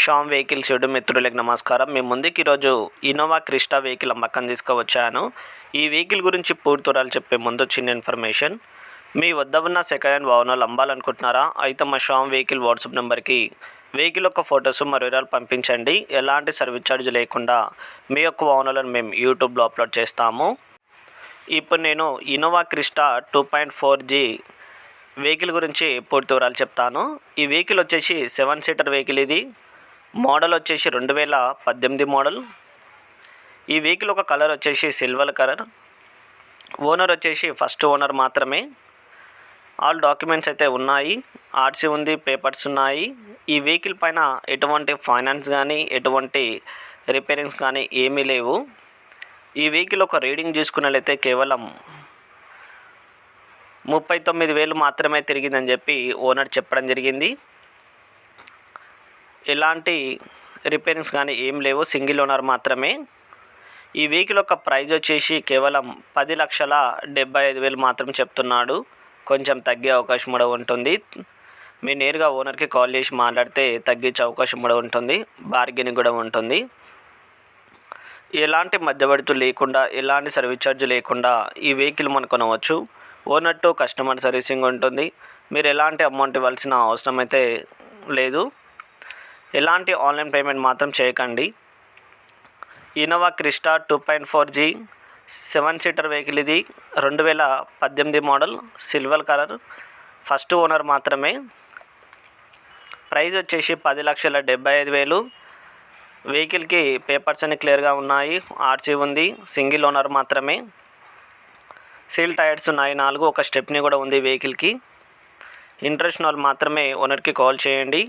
Sam vehicle shed మిత్రులకు నమస్కారం. మీ ముందుకి ఈరోజు ఇన్నోవా క్రిస్టా వెహికల్ అమ్మకం తీసుకువచ్చాను. ఈ వెహికల్ గురించి పూర్తి చెప్పే ముందు చిన్న ఇన్ఫర్మేషన్. మీ వద్ద ఉన్న సెకండ్ హ్యాండ్ వాహనాలు అమ్మాలనుకుంటున్నారా? అయితే మా షామ్ వెహికల్ వాట్సాప్ నెంబర్కి వెహికల్ యొక్క ఫొటోస్ మరియు వివరాలు పంపించండి. ఎలాంటి సర్వీస్ ఛార్జ్ లేకుండా మీ యొక్క వాహనాలను మేము యూట్యూబ్లో అప్లోడ్ చేస్తాము. ఇప్పుడు నేను Innova Crysta two point four G vehicle గురించి పూర్తి వివరాలు చెప్తాను. ఈ వెహికల్ వచ్చేసి సెవెన్ సీటర్ వెహికల్ ఇది. మోడల్ వచ్చేసి రెండు వేల పద్దెనిమిది మోడల్. ఈ వెహికల్ ఒక కలర్ వచ్చేసి సిల్వర్ కలర్. ఓనర్ వచ్చేసి ఫస్ట్ ఓనర్ మాత్రమే. ఆల్ డాక్యుమెంట్స్ అయితే ఉన్నాయి ఆర్సీ ఉంది పేపర్స్ ఉన్నాయి. ఈ వెహికల్ పైన ఎటువంటి ఫైనాన్స్ కానీ ఎటువంటి రిపేరింగ్స్ కానీ ఏమీ లేవు. ఈ వెహికల్ ఒక రీడింగ్ చూసుకున్నట్లయితే కేవలం ముప్పై తొమ్మిది వేలు మాత్రమే తిరిగిందని చెప్పి ఓనర్ చెప్పడం జరిగింది. ఎలాంటి రిపేరింగ్స్ కానీ ఏం లేవు. సింగిల్ ఓనర్ మాత్రమే. ఈ వెహికల్ యొక్క ప్రైజ్ వచ్చేసి కేవలం పది లక్షల డెబ్బై ఐదు వేలు మాత్రం చెప్తున్నాడు. కొంచెం తగ్గే అవకాశం కూడా ఉంటుంది. మీరు నేరుగా ఓనర్కి కాల్ చేసి మాట్లాడితే తగ్గించే అవకాశం కూడా ఉంటుంది. బార్గెనింగ్ కూడా ఉంటుంది. ఎలాంటి మధ్యవర్తులు లేకుండా ఎలాంటి సర్వీస్ ఛార్జ్ లేకుండా ఈ వెహికల్ మనం కొనవచ్చు. ఓనర్ టు కస్టమర్ సర్వీసింగ్ ఉంటుంది. మీరు ఎలాంటి అమౌంట్ ఇవ్వాల్సిన అవసరం అయితే లేదు. ఎలాంటి ఆన్లైన్ పేమెంట్ మాత్రం చేయకండి. Innova Crysta two point four G seven seater vehicle ఇది. రెండు వేల పద్దెనిమిది model silver colour. First owner మాత్రమే. ప్రైస్ వచ్చేసి పది లక్షల డెబ్బై ఐదు వేలు. వెహికల్కి పేపర్స్ అన్ని క్లియర్గా ఉన్నాయి. ఆర్సీ ఉంది సింగిల్ ఓనర్ మాత్రమే. సీల్ టైర్స్ ఉన్నాయి నాలుగు ఒక స్టెప్ని కూడా ఉంది వెహికల్కి. ఇంటర్నేషనల్ మాత్రమే ఓనర్కి కాల్ చేయండి.